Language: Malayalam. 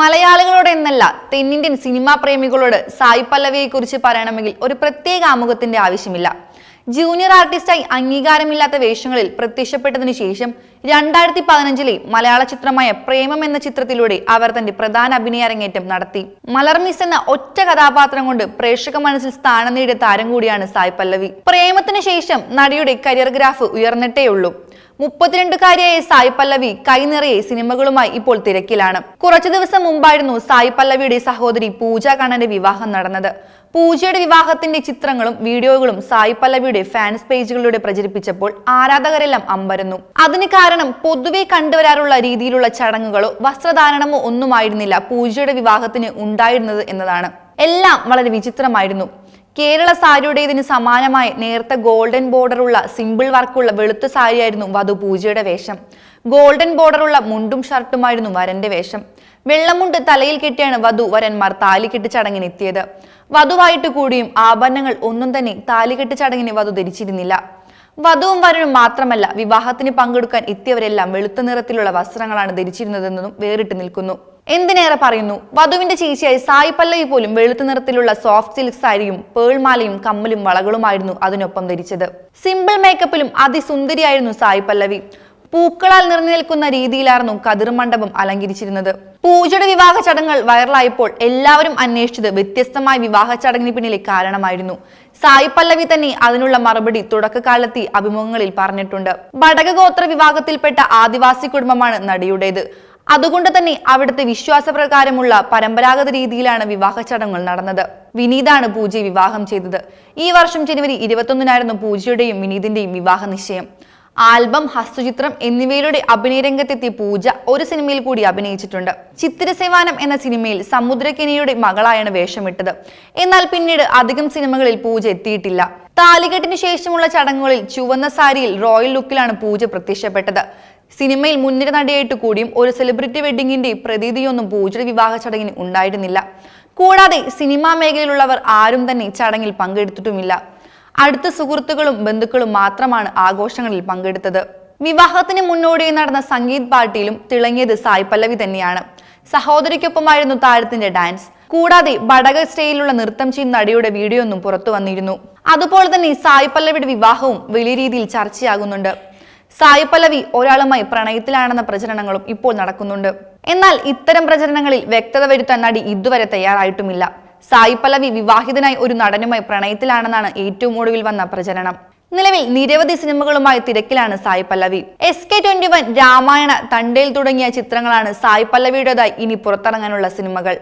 മലയാളികളോട് എന്നല്ല തെന്നിന്ത്യൻ സിനിമാ പ്രേമികളോട് സായി പല്ലവിയെ കുറിച്ച് പറയണമെങ്കിൽ ഒരു പ്രത്യേക ആമുഖത്തിന്റെ ആവശ്യമില്ല. ജൂനിയർ ആർട്ടിസ്റ്റായി അംഗീകാരമില്ലാത്ത വേഷങ്ങളിൽ പ്രത്യക്ഷപ്പെട്ടതിനു ശേഷം രണ്ടായിരത്തി പതിനഞ്ചിലെ മലയാള ചിത്രമായ പ്രേമം എന്ന ചിത്രത്തിലൂടെ അവർ തന്റെ പ്രധാന അഭിനയ അരങ്ങേറ്റം നടത്തി മലർമിസ് എന്ന ഒറ്റ കഥാപാത്രം കൊണ്ട് പ്രേക്ഷക മനസ്സിൽ സ്ഥാനം നേടിയ താരം കൂടിയാണ് സായ് പല്ലവി. പ്രേമത്തിന് ശേഷം നടിയുടെ കരിയർ ഗ്രാഫ് ഉയർന്നിട്ടേയുള്ളൂ. മുപ്പത്തിരണ്ടുകാരിയായ സായി പല്ലവി കൈനിറയെ സിനിമകളുമായി ഇപ്പോൾ തിരക്കിലാണ്. കുറച്ചു ദിവസം മുമ്പായിരുന്നു സായി പല്ലവിയുടെ സഹോദരി പൂജ കണ്ണന്റെ വിവാഹം നടന്നത്. പൂജയുടെ വിവാഹത്തിന്റെ ചിത്രങ്ങളും വീഡിയോകളും സായി പല്ലവിയുടെ ഫാൻസ് പേജുകളിലൂടെ പ്രചരിപ്പിച്ചപ്പോൾ ആരാധകരെല്ലാം അമ്പരന്നു. അതിന് കാരണം പൊതുവെ കണ്ടുവരാറുള്ള രീതിയിലുള്ള ചടങ്ങുകളോ വസ്ത്രധാരണമോ ഒന്നുമായിരുന്നില്ല പൂജയുടെ വിവാഹത്തിന് ഉണ്ടായിരുന്നത് എന്നതാണ്. എല്ലാം വളരെ വിചിത്രമായിരുന്നു. കേരള സാരിയുടേതിന് സമാനമായി നേർത്ത ഗോൾഡൻ ബോർഡറുള്ള സിമ്പിൾ വർക്കുള്ള വെളുത്ത സാരിയായിരുന്നു വധു പൂജയുടെ വേഷം. ഗോൾഡൻ ബോർഡറുള്ള മുണ്ടും ഷർട്ടുമായിരുന്നു വരന്റെ വേഷം. വെള്ളമുണ്ട് തലയിൽ കെട്ടിയാണ് വധു വരന്മാർ താലികെട്ട് ചടങ്ങിനെത്തിയത്. വധുവായിട്ട് കൂടിയും ആഭരണങ്ങൾ ഒന്നും തന്നെ താലികെട്ട് ചടങ്ങിന് വധു ധരിച്ചിരുന്നില്ല. വധുവും വരനും മാത്രമല്ല വിവാഹത്തിന് പങ്കെടുക്കാൻ എത്തിയവരെല്ലാം വെളുത്ത നിറത്തിലുള്ള വസ്ത്രങ്ങളാണ് ധരിച്ചിരുന്നതെന്നതും വേറിട്ട് നിൽക്കുന്നു. എന്തിനേറെ പറയുന്നു? വധുവിന്റെ ചേച്ചിയായി സായി പല്ലവി പോലും വെളുത്ത നിറത്തിലുള്ള സോഫ്റ്റ് സിൽക്ക് സാരിയും പേൾമാലയും കമ്മലും വളകളുമായിരുന്നു അതിനൊപ്പം ധരിച്ചത്. സിമ്പിൾ മേക്കപ്പിലും അതിസുന്ദരിയായിരുന്നു സായി പല്ലവി. പൂക്കളാൽ നിറഞ്ഞു നിൽക്കുന്ന രീതിയിലായിരുന്നു കതിർ മണ്ഡപം അലങ്കരിച്ചിരുന്നത്. പൂജയുടെ വിവാഹ ചടങ്ങുകൾ വൈറലായപ്പോൾ എല്ലാവരും അന്വേഷിച്ചത് വ്യത്യസ്തമായ വിവാഹ ചടങ്ങിന് പിന്നിലെ കാരണമായിരുന്നു. സായി പല്ലവി തന്നെ അതിനുള്ള മറുപടി തുടക്കകാലത്തെ അഭിമുഖങ്ങളിൽ പറഞ്ഞിട്ടുണ്ട്. ബടകഗോത്ര വിഭാഗത്തിൽപ്പെട്ട ആദിവാസി കുടുംബമാണ് നടിയുടേത്. അതുകൊണ്ട് തന്നെ അവിടുത്തെ വിശ്വാസപ്രകാരമുള്ള പരമ്പരാഗത രീതിയിലാണ് വിവാഹ ചടങ്ങുകൾ നടന്നത്. വിനീതാണ് പൂജയെ വിവാഹം ചെയ്തത്. ഈ വർഷം ജനുവരി ഇരുപത്തൊന്നിനായിരുന്നു പൂജയുടെയും വിനീതിന്റെയും വിവാഹ നിശ്ചയം. ആൽബം ഹസ്തചിത്രം എന്നിവയിലൂടെ അഭിനയ രംഗത്തെത്തിയ പൂജ ഒരു സിനിമയിൽ കൂടി അഭിനയിച്ചിട്ടുണ്ട്. ചിത്തിരസേവാനം എന്ന സിനിമയിൽ സമുദ്രകിനിയുടെ മകളായാണ് വേഷമിട്ടത്. എന്നാൽ പിന്നീട് അധികം സിനിമകളിൽ പൂജ എത്തിയിട്ടില്ല. താലികെട്ടിന് ശേഷമുള്ള ചടങ്ങുകളിൽ ചുവന്ന സാരിയിൽ റോയൽ ലുക്കിലാണ് പൂജ പ്രത്യക്ഷപ്പെട്ടത്. സിനിമയിൽ മുൻനിര നടിയായിട്ട് കൂടിയും ഒരു സെലിബ്രിറ്റി വെഡിങ്ങിന്റെ പ്രതീതിയൊന്നും പൂജയുടെ വിവാഹ ചടങ്ങിന് ഉണ്ടായിരുന്നില്ല. കൂടാതെ സിനിമാ മേഖലയിലുള്ളവർ ആരും തന്നെ ചടങ്ങിൽ പങ്കെടുത്തിട്ടുമില്ല. അടുത്ത സുഹൃത്തുക്കളും ബന്ധുക്കളും മാത്രമാണ് ആഘോഷങ്ങളിൽ പങ്കെടുത്തത്. വിവാഹത്തിന് മുന്നോടിയായി നടന്ന സംഗീത് പാർട്ടിയിലും തിളങ്ങിയത് സായ് പല്ലവി തന്നെയാണ്. സഹോദരിക്കൊപ്പമായിരുന്നു താരത്തിന്റെ ഡാൻസ്. കൂടാതെ ബടക സ്റ്റൈലിലുള്ള നൃത്തം ചെയ്യുന്ന നടിയുടെ വീഡിയോ ഒന്നും പുറത്തു വന്നിരുന്നു. അതുപോലെ തന്നെ സായ് പല്ലവിയുടെ വിവാഹവും വലിയ രീതിയിൽ ചർച്ചയാകുന്നുണ്ട്. സായ് പല്ലവി ഒരാളുമായി പ്രണയത്തിലാണെന്ന പ്രചരണങ്ങളും ഇപ്പോൾ നടക്കുന്നുണ്ട്. എന്നാൽ ഇത്തരം പ്രചരണങ്ങളിൽ വ്യക്തത വരുത്താൻ നടി ഇതുവരെ തയ്യാറായിട്ടുമില്ല. സായി പല്ലവി വിവാഹിതനായി ഒരു നടനുമായി പ്രണയത്തിലാണെന്നാണ് ഏറ്റവും ഒടുവിൽ വന്ന പ്രചരണം. നിലവിൽ നിരവധി സിനിമകളുമായി തിരക്കിലാണ് Sai Pallavi S K twenty one Ramayana Thandel തുടങ്ങിയ ചിത്രങ്ങളാണ് സായി പല്ലവിയുടേതായി ഇനി പുറത്തിറങ്ങാനുള്ള സിനിമകൾ.